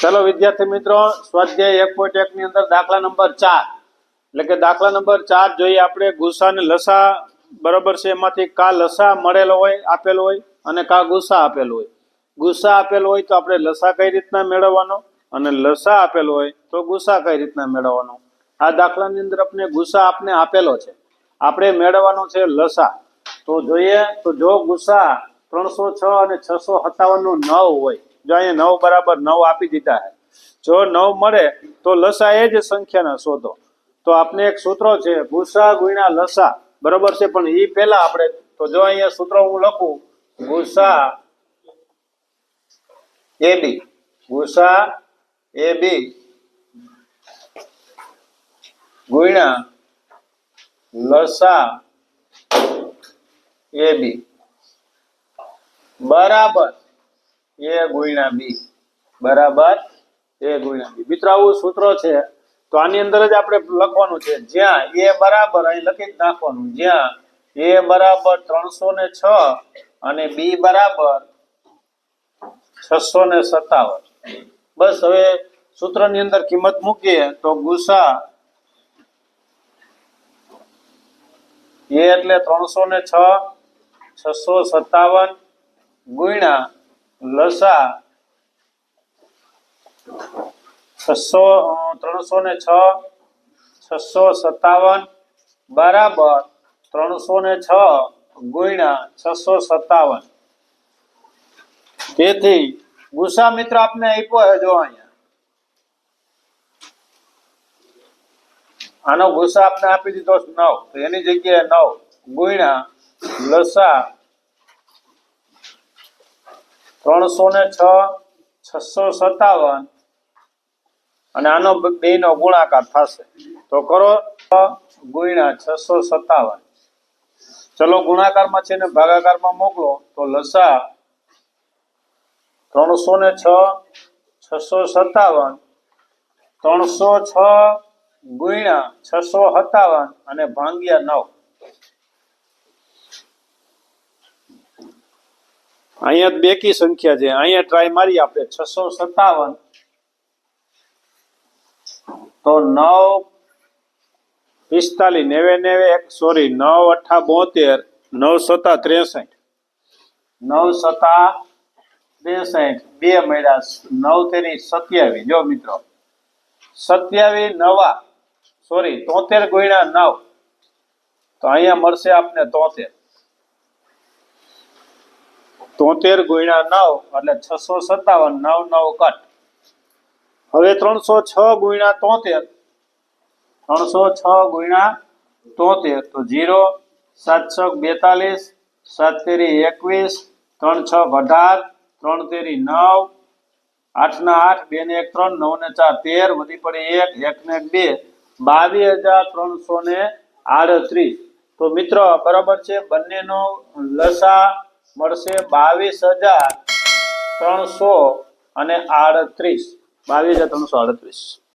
ચલો વિદ્યાર્થી મિત્રો, સ્વાધ્યાય એક પોઈન્ટ એક ની અંદર દાખલા નંબર ચાર. એટલે કે દાખલા નંબર ચાર જોઈએ આપણે ગુસા ને લસા બરોબર છે? એમાંથી કા લસા મળેલો હોય, આપેલો હોય અને કા ગુસા આપેલો હોય. ગુસા આપેલો હોય તો આપણે લસા કઈ રીતના મેળવવાનો અને લસા આપેલો હોય તો ગુસા કઈ રીતના મેળવવાનો? આ દાખલાની અંદર આપણે ગુસા આપને આપેલો છે. આપણે મેળવવાનો છે લસા. તો જોઈએ, તો જો ગુસા ત્રણસો છ અને છસો સત્તાવન નો નવ હોય જો અહીંયા નવ બરાબર નવ આપી દીધા છે. જો નવ મળે તો લસા એ જ સંખ્યાને શોધો. તો આપને એક સૂત્ર છે ગુસા ગુણ્યા લસા. બરોબર છે, પણ એ પહેલા આપણે, તો જો અહીંયા સૂત્ર હું લખું, ભૂસા એ બી. ગુસા એ બી ગુણ્યા લસા એ બી. બરાબર. એ ગુણ્યા બી. બરાબર? એ ગુણ્યા બી. મિત્રો, આવું સૂત્ર છે, તો આની અંદર જ આપણે લખવાનું છે. જ્યાં એ બરાબર, અહીં લખી નાખવાનું. જ્યાં એ બરાબર ત્રણસો ને છ અને બી બરાબર છસો ને સત્તાવન. બસ, હવે સૂત્રની અંદર કિંમત મૂકીએ, તો ગુસા એ એટલે ત્રણસો ને છ, છસો સત્તાવન ગુણ્યા લસા છસો, ત્રણસો ને છ, છસો સત્તાવન, બરાબર ત્રણસો ને છ ગુણ્યા છસો સત્તાવન. તેથી ગુસા મિત્ર આપને આપ્યો હે જો અહીંયા. આનો ગુસા આપને આપી દીધો નવ. તો એની જગ્યાએ નવ ગુણ્યા લસા ત્રણસો ને છ છસો સત્તાવન અને આનો બે નો ગુણાકાર થશે. તો કરો ગુણ્યા છસો સત્તાવન ચલો ગુણાકારમાં છે ને ભાગાકારમાં મોકલો. તો લસા ત્રણસો ને છ છસો સત્તાવન ત્રણસો છ ગુણ્યા છસો સત્તાવન અને ભાંગ્યા નવ. અહીંયા બેકી સંખ્યા છે. અહીંયા ટ્રાય મારી આપણે છસો સત્તાવન. તો નવ પિસ્તાલીસ. નેવે નેવે સોરી નવ અઠા બોતેર. નવ સત્તા ત્રેસઠ. નવ સત્તા ત્રેસઠ. બે મળ્યા નવ તેરી સત્યાવીસ. જો મિત્રો. સત્યાવીસ, નવા. સોરી તોતેર ગુણ્યા નવ. તો અહીંયા મળશે આપને તોતેર. તોતેર ગુણ્યા નવ એટલે છસો સત્તાવન, નવ નવ કટ. હવે ત્રણસો છ ગુણ્યા તોતેર. ત્રણસો છ ગુણ્યા તોતેર, તો જીરો સાતસો બેતાલીસ, સાત તેરી એકવીસ, ત્રણ છ અઢાર, ત્રણ તેરી નવ, આઠ ના આઠ, બે ને એક ત્રણ, નવ ને ચાર તેર, વધી પડી એક એક ને બે. બાવીસ હજાર ત્રણસો ને આડત્રીસ. તો મિત્રો, બરાબર છે? બંનેનો લસા મળશે બાવીસ હજાર ત્રણસો અને આડત્રીસ. બાવીસ હજાર ત્રણસો આડત્રીસ.